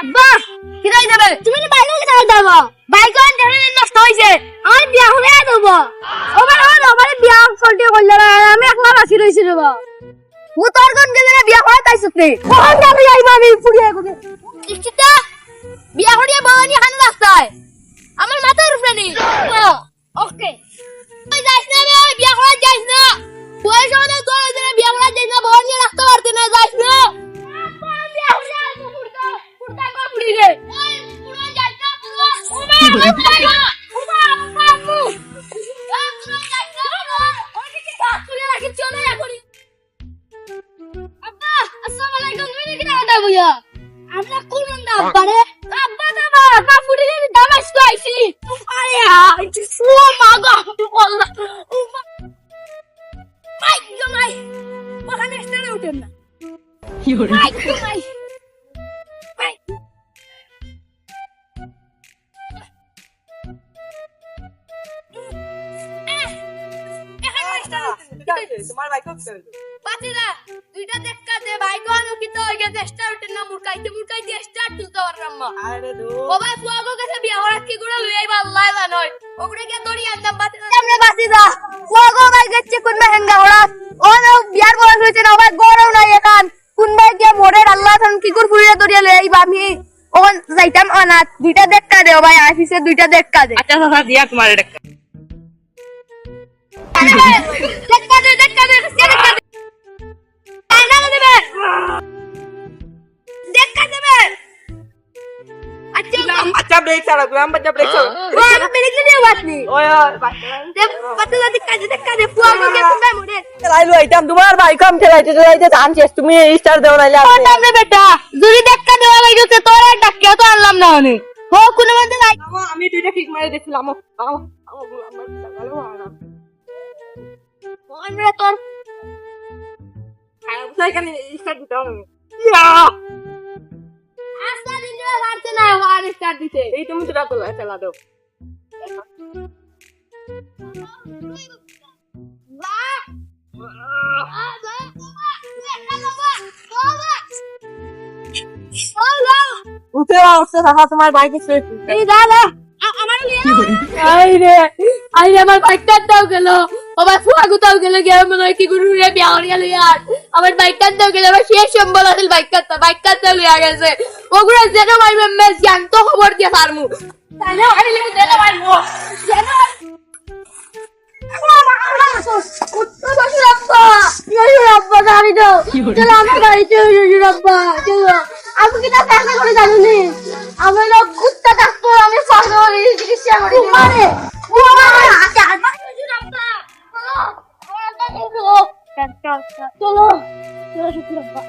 আব্বা বিয়া হলে দেব। ওবার হল আমার বিয়া ফলটি করলে আমি একলা বাসি রইছি দেব ও তোর কোন বিয়া করা তাই সত্যি কোন যাবি আইবা আমি পুড়িয়ে গেছে। ইচ্ছিতা বিয়া বাবানি হান রাস্তায়। দাদা বুয়া আমরা কোন না আব্বা রে আব্বা দাদা আব্বা দামাস তো আইছি আরে আইছি সো মাগা আল্লাহ মাই গো মাই ওখানে স্টারে উঠেন না মাই গো মাই মাই তোমার বাইক পাতিরা দুইটা দেখা দে ভাই কোন কিতো হই গেছে স্টার না মুরকাইতে মুরকাইতে স্টার তুলতে পারলাম না। আরে দু ও ভাই ফুয়াগো কাছে বিয়া হওয়ার কি গুড়া লই আইবা আল্লাহ জানোই ওগুড়ে কে দড়ি আনতাম বাতি আমরা বাসি দা ফুয়াগো ভাই গেছে কোন মেহেঙ্গা ওরা ও না বিয়ার বয়স হইছে না ভাই গরম নাই এখান কোন ভাই কে মোরে আল্লাহ থান কি করে ফুরিয়ে দড়িয়া লই আইবা আমি ও যাইতাম অনাথ। দুইটা দেখা দে ও ভাই আফিসে দুইটা দেখা দে। আচ্ছা দিয়া তোমার দেখা আচ্ছা আচ্ছা আমি বেরিয়ে দিয়ে বাতনি ওই ওই বাচ্চা দে পাতলা দেখা দে দেখা দে ফুয়াগো কে কোন ভাই মোরে চালাইলো আইতাম তোমার বাইক কম চালাইতে চালাইতে জান শেষ তুমি স্টার দেও নাইলে কোন নামে বেটা জুরি দেখা দেওয়া লাগিছে তোর আর ডাকিয়া তো আনলাম না হনি হো কোন মধ্যে আমি দুইটা কিক মারি দেখছিলাম আমার আমার লাগালো না কোন রে তোর খারাপ তাই কেন স্টার দিতে হবে আস্তা দিন ধরে পারতে না আর স্টার্ট দিতে এই তুমি তো চালা দাও উঠে তোমার বাইকে এই দাদা। আমার আই রে। আই রে আমার বাইকটা দাও গেল। আমার ফুয়াগু দাও গেল গিয়ে মনে হয় কি গুরু রে বিয়া হরিয়া লইয়া আমার বাইকটা দাও গেল আমার শেষ সম্বল আছিল বাইকটা বাইকটা দাও লইয়া গেছে। ওগুলো যেন মারবে মেস জানতো খবর দিয়ে পারমু তাই না আইলে যেন মারমু যেন আমি কি করে জানি আমি কুত্তা ডাক্তার আমি চিকিৎসা করি মারে আচ্ছা আমার চলো চলো চলো।